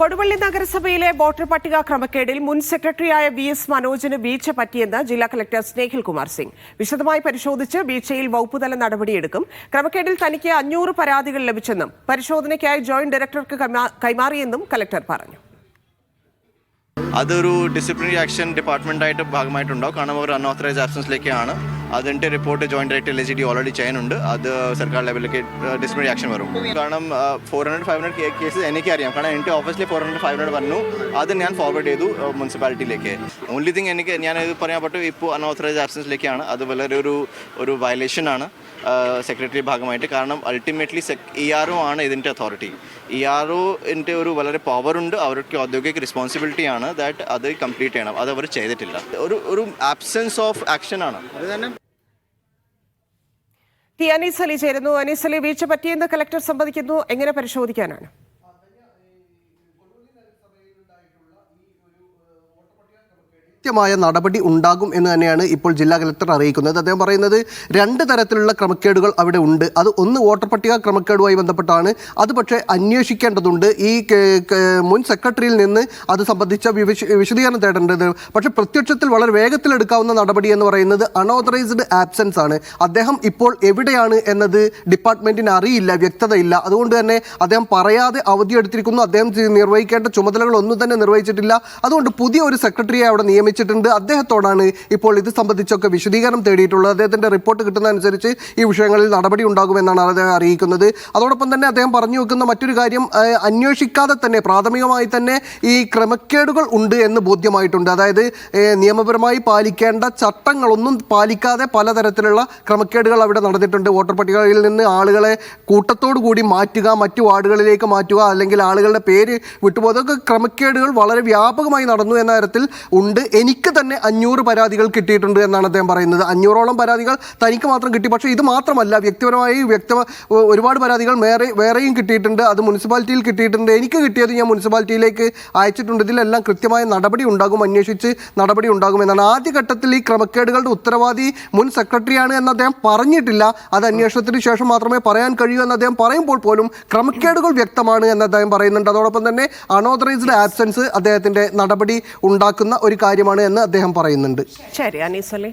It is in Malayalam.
കൊടുവള്ളി നഗരസഭയിലെ വോട്ടർ പട്ടിക ക്രമക്കേടിൽ മുൻ സെക്രട്ടറിയായ വി എസ് മനോജിന് വീഴ്ച പറ്റിയെന്ന് ജില്ലാ കളക്ടർ സ്നേഹിൽ കുമാർ സിംഗ്. വിശദമായി പരിശോധിച്ച് വീഴ്ചയിൽ വകുപ്പുതല നടപടിയെടുക്കും. ക്രമക്കേടിൽ തനിക്ക് അഞ്ഞൂറ് പരാതികൾ ലഭിച്ചെന്നും പരിശോധനയ്ക്കായി ജോയിന്റ് ഡയറക്ടർക്ക് കൈമാറിയെന്നും കലക്ടർ പറഞ്ഞു. അതൊരു ഡിസിപ്ലിനറി ആക്ഷൻ ഡിപ്പാർട്ട്മെന്റായിട്ട് ഭാഗമായിട്ടുണ്ടാവും. കാരണം അവർ അൺഓത്തറൈസ് ആബ്സൻസിലേക്കാണ് അതിന്റെ report joint director L G D already ചെയ്യുന്നുണ്ട്. അത് സർക്കാർ ലെവലിലേക്ക് ഡിസിപ്ലിനറി ആക്ഷൻ വരും. കാരണം four hundred five hundred case എനിക്കറിയാം. കാരണം എന്റെ ഓഫീസിൽ ഫോർ ഹൺഡ്രഡ് ഫൈവ് ഹൺഡ്രഡ് വന്നു അത് ഞാൻ ഫോർവേഡ് ചെയ്തു മുനിസിപ്പാലിറ്റിയിലേക്ക് ഓൺലി തിങ് എനിക്ക് ഞാൻ ഇത് പറയാൻ പറ്റും ഇപ്പോൾ അൺഓത്തറൈസ് ആബ്സൻസിലേക്കാണ് അത് വളരെ ഒരു ഒരു വയലേഷൻ ആണ്. സെക്രട്ടറി ഭാഗമായിട്ട്. കാരണം അൾട്ടിമേറ്റ്ലി ഇ ആർ ഒ ആണ് ഇതിന്റെ അതോറിറ്റി ഇ ആർ ഒന്റെ ഒരു വളരെ പവറുണ്ട് ഉണ്ട്. അവർക്ക് ഔദ്യോഗിക റെസ്പോൺസിബിലിറ്റി ആണ് ദാറ്റ് അത് കംപ്ലീറ്റ് ചെയ്യണം. അത് അവർ ചെയ്തിട്ടില്ല. ഒരു ഒരു ആബ്സെൻസ് ഓഫ് ആക്ഷൻ ആണ്. അത് തന്നെ. ടി അനീസ് അലി ചേരുന്നു. അനീസ് അലി വീഴ്ച പറ്റിയെന്ന് കലക്ടർ സംവദിക്കുന്നു എങ്ങനെ പരിശോധിക്കാനാണ്? കൃത്യമായ നടപടി ഉണ്ടാകും എന്ന് തന്നെയാണ് ഇപ്പോൾ ജില്ലാ കലക്ടർ അറിയിക്കുന്നത്. അദ്ദേഹം പറയുന്നത് രണ്ട് തരത്തിലുള്ള ക്രമക്കേടുകൾ അവിടെ ഉണ്ട്. അത് ഒന്ന് വോട്ടർ പട്ടിക ക്രമക്കേടുമായി ബന്ധപ്പെട്ടാണ്. അത് പക്ഷേ അന്വേഷിക്കേണ്ടതുണ്ട്. ഈ മുൻ സെക്രട്ടറിയിൽ നിന്ന് അത് സംബന്ധിച്ച വിശദീകരണം തേടേണ്ടത്. പക്ഷേ പ്രത്യക്ഷത്തിൽ വളരെ വേഗത്തിലെടുക്കാവുന്ന നടപടി എന്ന് പറയുന്നത് അൺഓതറൈസ്ഡ് ആബ്സെൻസ് ആണ്. അദ്ദേഹം ഇപ്പോൾ എവിടെയാണ് എന്നത് ഡിപ്പാർട്ട്മെന്റിന് അറിയില്ല വ്യക്തതയില്ല. അതുകൊണ്ട് തന്നെ അദ്ദേഹം പറയാതെ അവധിയെടുത്തിരിക്കുന്നു അദ്ദേഹം നിർവഹിക്കേണ്ട ചുമതലകൾ ഒന്നും തന്നെ നിർവഹിച്ചിട്ടില്ല. അതുകൊണ്ട് പുതിയ ഒരു സെക്രട്ടറിയെ അവിടെ നിയമിച്ചിട്ടുണ്ട് അദ്ദേഹത്തോടാണ് ഇപ്പോൾ ഇത് സംബന്ധിച്ചൊക്കെ വിശദീകരണം തേടിയിട്ടുള്ളത്. അദ്ദേഹത്തിന്റെ റിപ്പോർട്ട് കിട്ടുന്നതനുസരിച്ച് ഈ വിഷയങ്ങളിൽ നടപടി ഉണ്ടാകുമെന്നാണ് അദ്ദേഹം അറിയിക്കുന്നത്. അതോടൊപ്പം തന്നെ അദ്ദേഹം പറഞ്ഞു വെക്കുന്ന മറ്റൊരു കാര്യം അന്വേഷിക്കാതെ തന്നെ പ്രാഥമികമായി തന്നെ ഈ ക്രമക്കേടുകൾ ഉണ്ട് എന്ന് ബോധ്യമായിട്ടുണ്ട്. അതായത് നിയമപരമായി പാലിക്കേണ്ട ചട്ടങ്ങളൊന്നും പാലിക്കാതെ പലതരത്തിലുള്ള ക്രമക്കേടുകൾ അവിടെ നടന്നിട്ടുണ്ട്. വോട്ടർ പട്ടികയിൽ നിന്ന് ആളുകളെ കൂട്ടത്തോടു കൂടി മാറ്റുക മറ്റു വാർഡുകളിലേക്ക് മാറ്റുക അല്ലെങ്കിൽ ആളുകളുടെ പേര് വിട്ടുപോകുക ക്രമക്കേടുകൾ വളരെ വ്യാപകമായി നടന്നു എന്ന തരത്തിൽ ഉണ്ട്. എനിക്ക് തന്നെ അഞ്ഞൂറ് പരാതികൾ കിട്ടിയിട്ടുണ്ട് എന്നാണ് അദ്ദേഹം പറയുന്നത്. അഞ്ഞൂറോളം പരാതികൾ തനിക്ക് മാത്രം കിട്ടി. പക്ഷേ ഇത് മാത്രമല്ല വ്യക്തിപരമായി വ്യക്ത ഒരുപാട് പരാതികൾ വേറെ വേറെയും കിട്ടിയിട്ടുണ്ട്. അത് മുനിസിപ്പാലിറ്റിയിൽ കിട്ടിയിട്ടുണ്ട്. എനിക്ക് കിട്ടിയത് ഞാൻ മുനിസിപ്പാലിറ്റിയിലേക്ക് അയച്ചിട്ടുണ്ട്. ഇതിലെല്ലാം കൃത്യമായ നടപടി ഉണ്ടാകും അന്വേഷിച്ച് നടപടി ഉണ്ടാകും എന്നാണ്. ആദ്യഘട്ടത്തിൽ ഈ ക്രമക്കേടുകളുടെ ഉത്തരവാദി മുൻ സെക്രട്ടറിയാണ് എന്ന് അദ്ദേഹം പറഞ്ഞിട്ടില്ല. അത് അന്വേഷണത്തിന് ശേഷം മാത്രമേ പറയാൻ കഴിയൂ എന്ന് അദ്ദേഹം പറയുമ്പോൾ പോലും ക്രമക്കേടുകൾ വ്യക്തമാണ് എന്ന് അദ്ദേഹം പറയുന്നുണ്ട്. അതോടൊപ്പം തന്നെ അൺഓതറൈസ്ഡ് ആബ്സെൻസ് അദ്ദേഹത്തിന്റെ നടപടി ഉണ്ടാക്കുന്ന ഒരു കാര്യമാണ്. എന്ന് അദ്ദേഹം പറയുന്നുണ്ട്. ശരി അനീസ് അലി.